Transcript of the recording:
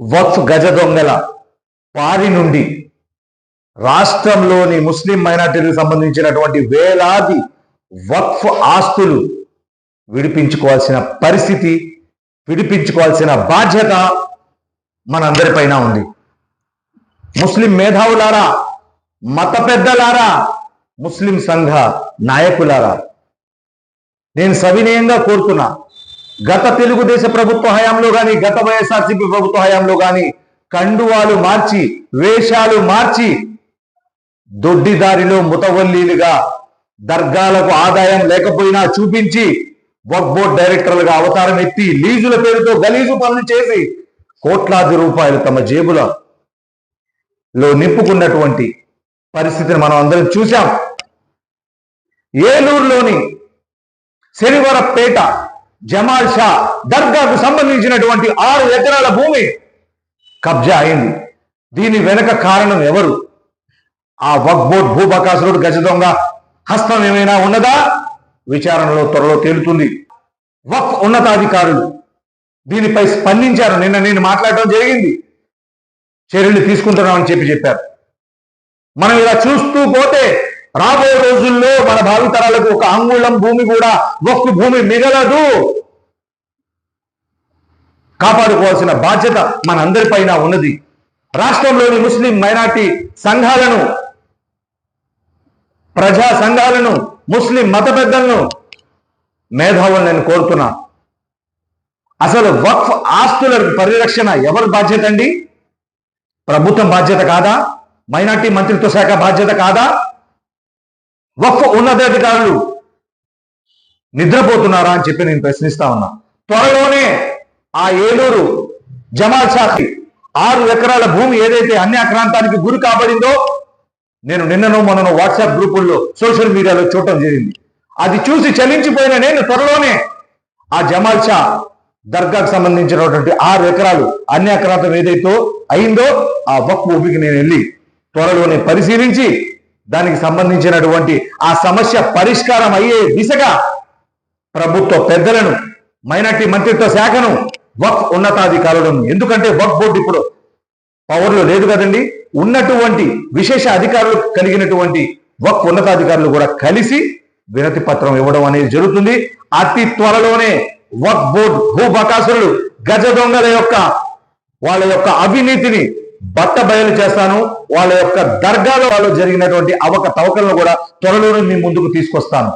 వక్ఫ్ గజ దొంగల పారి నుండి రాష్ట్రంలోని ముస్లిం మైనార్టీలకు సంబంధించినటువంటి వేలాది వక్ఫ్ ఆస్తులు విడిపించుకోవాల్సిన పరిస్థితి విడిపించుకోవాల్సిన బాధ్యత మనందరిపైన ఉంది. ముస్లిం మేధావులారా మత పెద్దలారా ముస్లిం సంఘ నాయకులారా నేను సవినయంగా కోరుతున్నా గత తెలుగుదేశ ప్రభుత్వ హయాంలో గాని గత వైఎస్ఆర్సీపీ ప్రభుత్వ హయాంలో గాని కండువాలు మార్చి వేషాలు మార్చి దొడ్డిదారిలో ముతవల్లీలుగా దర్గాలకు ఆదాయం లేకపోయినా చూపించి వక్ బోర్డ్ డైరెక్టర్లుగా అవతారం ఎత్తి లీజుల పేరుతో గలీజు పనులు చేసి కోట్లాది రూపాయలు తమ జేబులలో నింపుకున్నటువంటి పరిస్థితిని మనం అందరం చూశాం. ఏలూరులోని శనివరపేట జమాల్ షా దర్గాకు సంబంధించినటువంటి ఆరు ఎకరాల భూమి కబ్జా అయింది. దీని వెనక కారణం ఎవరు? ఆ వక్బోర్డ్ భూబకాసురుడు గజ దొంగ. హస్తం ఏమైనా ఉన్నదా? విచారణలో త్వరలో తేలుతుంది. వక్ ఉన్నతాధికారులు దీనిపై స్పందించారు. నిన్న నేను మాట్లాడటం జరిగింది. చర్యలు తీసుకుంటున్నామని చెప్పి చెప్పారు. మనం ఇలా చూస్తూ పోతే రాబోయే రోజుల్లో మన భావితరాలకు ఒక అంగుళం భూమి కూడా ఒక్క భూమి మిగలదు. కాపాడుకోవాల్సిన బాధ్యత మనందరిపైన ఉన్నది. రాష్ట్రంలోని ముస్లిం మైనార్టీ సంఘాలను ప్రజా సంఘాలను ముస్లిం మత పెద్దలను మేధావులు నేను కోరుతున్నా. అసలు వక్ఫ్ ఆస్తుల పరిరక్షణ ఎవరి బాధ్యత అండి? ప్రభుత్వం బాధ్యత కాదా? మైనార్టీ మంత్రిత్వ శాఖ బాధ్యత కాదా? ఒక్క ఉన్నతాధికారులు నిద్రపోతున్నారా అని చెప్పి నేను ప్రశ్నిస్తా ఉన్నా. త్వరలోనే ఆ ఏలూరు జమాల్ షాకి ఆరు ఎకరాల భూమి ఏదైతే అన్యాక్రాంతానికి గురి కాబడిందో నేను నిన్ననో మొన్ననో వాట్సాప్ గ్రూపుల్లో సోషల్ మీడియాలో చూడటం జరిగింది. అది చూసి చలించిపోయిన నేను త్వరలోనే ఆ జమాల్ షా దర్గాకు సంబంధించినటువంటి ఆరు ఎకరాలు అన్యాక్రాంతం ఏదైతే అయిందో ఆ వక్ భూమికి నేను వెళ్ళి త్వరలోనే పరిశీలించి దానికి సంబంధించినటువంటి ఆ సమస్య పరిష్కారం అయ్యే దిశగా ప్రభుత్వ పెద్దలను మైనార్టీ మంత్రిత్వ శాఖను వక్ ఉన్నతాధికారులను ఎందుకంటే వక్ బోర్డు ఇప్పుడు పవర్లో లేదు కదండి. ఉన్నటువంటి విశేష అధికారులు కలిగినటువంటి వక్ ఉన్నతాధికారులు కూడా కలిసి వినతి పత్రం ఇవ్వడం అనేది జరుగుతుంది. అతి త్వరలోనే వక్ బోర్డ్ భూబకాసురులు గజ దొంగల యొక్క వాళ్ళ యొక్క అవినీతిని బట్ట బయలు చేస్తాను. వాళ్ళ యొక్క దర్గాలో వాళ్ళు జరిగినటువంటి అవక తవకలను కూడా త్వరలోనే మీ ముందుకు తీసుకొస్తాను.